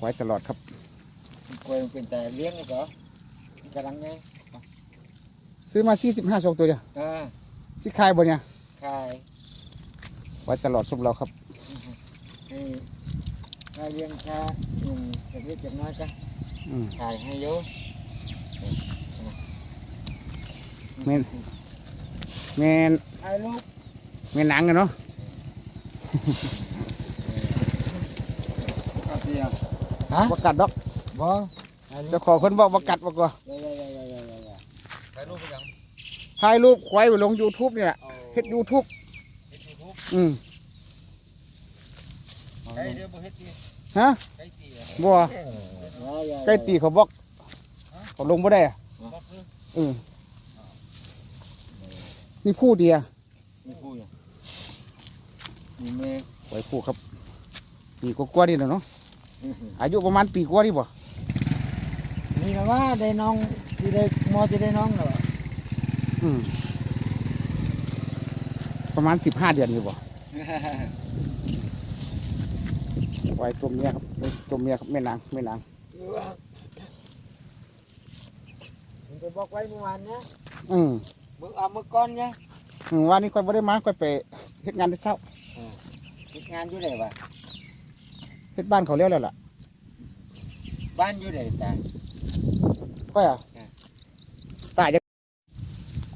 ไว้ตลอดครับกล้วยมันเป็นแต่เลี้ยงนี่ก็กำลังไงซื้อมาสี่สิบห้าสองตัวเดียวอ่าสิขายบ่เนี่ยขายไว้ตลอดสมเราครับให้ค่าเลี้ยงค่าหนุ่มจะเล็กจะน้อยก็อืมขายให้เยอะแม่นแม่นไอ้ลูกแม่นหนังกันเนาะ ก็เดียว ฮะบ่กัดดอกบ่ไอ้ลูเจ้ากของคนบอกบ่กัดบ่กว่าเยอะๆๆๆๆถ่ายรูปไปยังถ่ายรูปควายไปลง YouTube นี่แหละเอาเฮ็ด YouTube เฮ็ดยูทูบอืมๆใครเดี๋ยวบ่เฮ็ดตีฮะใครตีอะบ่ใกล้ตีเขาบอกเขาลงบ่ได้อะบอกคืออืมนี่ผู้เดียวมีผู้อยู่มีแม่ไว้ผู้ครับปีกว่าๆนี่แหละเนาะ อายุประมาณปีกว่านี่บ่นี่นะว่าได้น้องที่ได้มอที่ได้น้องเหรออืมประมาณสิบห้าเดือนอยู่บ่ไว้ตัวเมียครับตัวเมียครับแม่นางแม่นางผมจะบอกไว้เมื่อวานเนี่ยอืมเมื่อเอาเมื่อก่อนเนี่ยอืมวันนี้ค่อยบ่ได้มาค่อยไปเฮ็ดงานแต่เช้าทำงานอยู่ไหนวะ เฮ็ดบ้านเขาแล้วแล้วล่ะ บ้านอยู่ไหนตาค่อยอะอ่า ตายจะ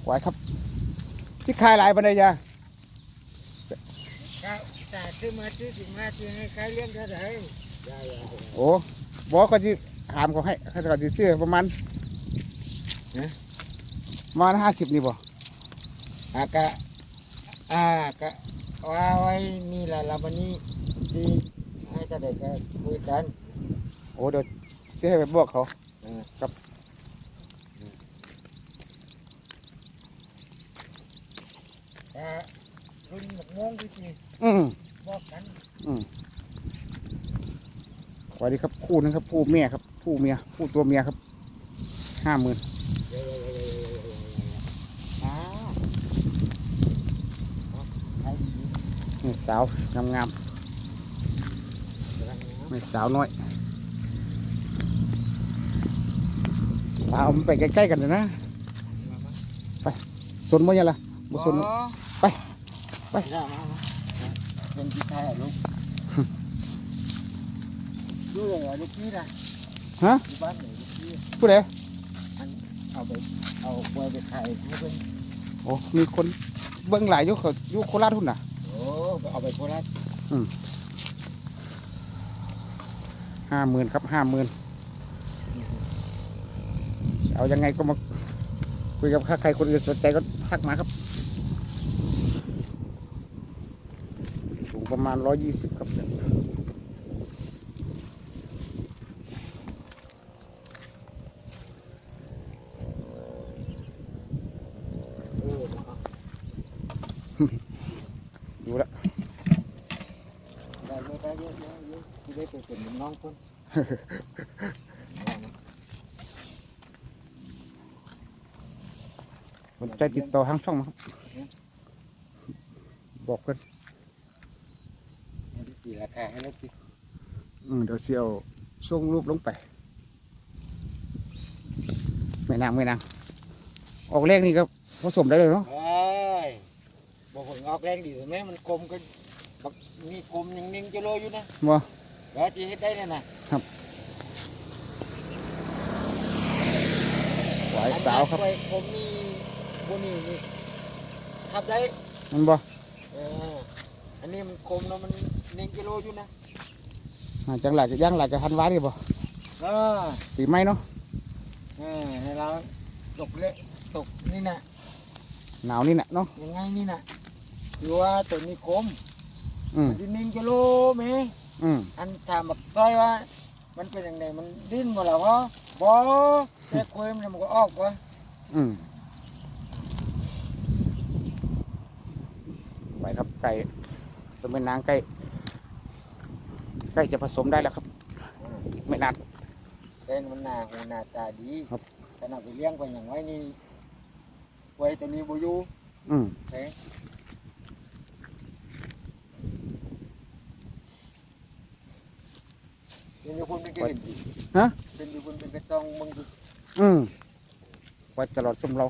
ไว้ครับ ที่ขายหลายบันไดยาข้าวตาซื้อมาซื้อสิมาซื้อให้ใครเลี้ยงเท่าไหร่ยายาโอ้บอกก็จะถามเขาให้เขาจะสิซื้อประมาณประมาณห้าสิบนี่บ่อากะอากะว่าไว้นี่แหละละวันนี้ที่ ให้เท่าไหร่ก็คุยกันโอ้เดี๋ยวซื้อให้ไปบอกเขา เออครับ แต่คุณหมกโมงที่ที่อืมบอกกันอืมสวัสดีครับคู่นึงครับคู่เมียครับคู่เมียคู่ตัวเมียครับห้าหมื่นอ่าเอาไปดีนี่สาวงามงามกำลังๆ ไม่สาวน้อยเอามันไปใกล้ๆกันเลยนะมาสนบ่ยังล่ะบ่สนไปไปมามามาเป็นที่ไทยอะลูกดูเลยอะลูกพี่นะฮะอยู่บ้านไหนลูกพี่ผู้ใดอันเอาไปเอาไปไปขายให้เพิ่นโอ้มีคนเบิ่งหลายอยู่เขาอยู่โคราชหุ่นน่ะโอ้เอาไปโคราช ห้าหมื่นครับห้าหมื่นเอายังไงก็มาคุยกับใครคนอื่นสนใจก็ทักมาครับสูงประมาณร้อยยี่สิบครับเอออยู่ละได้เยอะได้เยอะเยอะ ที่ได้ไปเป็นน้องเพิ่นสนใจติดต่อทางช่องมาครับบอกกันให้ที่ตีราคาให้ลูกพี่อืมเดี๋ยวเสียวส่งรูปลงไปไม่นางไม่นางออกเลขนี่ก็ผสมได้เลยเนาะเอ้ยบอกผลออกแรงดีไหมมันกลมก็บักมีกลมยังนิ่งจะโลอยู่นะบ่ แล้วจะเฮ็ดได้เนี่ยนะหวายสาวครับอันนั้นไปผมมีบุนี่นี่ทับได้มันบ่เอออันนี้มันคมแล้วมันหนึ่งกิโลอยู่นะอ่าจังหลักจะย่างหลักจะทันวานี่บ่เออปีไม้เนาะเออให้เราตกเละตกนี่นะหนาวนี่น่ะเนาะยังไงนี่นะคือว่าตัวนี้คมอืมมันจะหนึ่งกิโลไหม อืมอันถามบักต้อยว่า มันเป็นยังไงมันดิ้นบ่ล่ะวะบ่แต่คุยมันมันก็ออกวะอืมไปครับไก่ตัวเป็นนางไก่ใกล้จะผสมได้แล้วครับไม่นานแต่มันหน้าหูหน้าตาดีครับ ขนาดไปเลี้ยงไปอย่างไว้นี่ไว้ตัวนี้บ่อยู่อืมเฮ้ เป็นอยู่คนเป็นเห็นฮะ เป็นอยู่คนเป็นกระตองมึง อืมไว้ตลอดชมเรา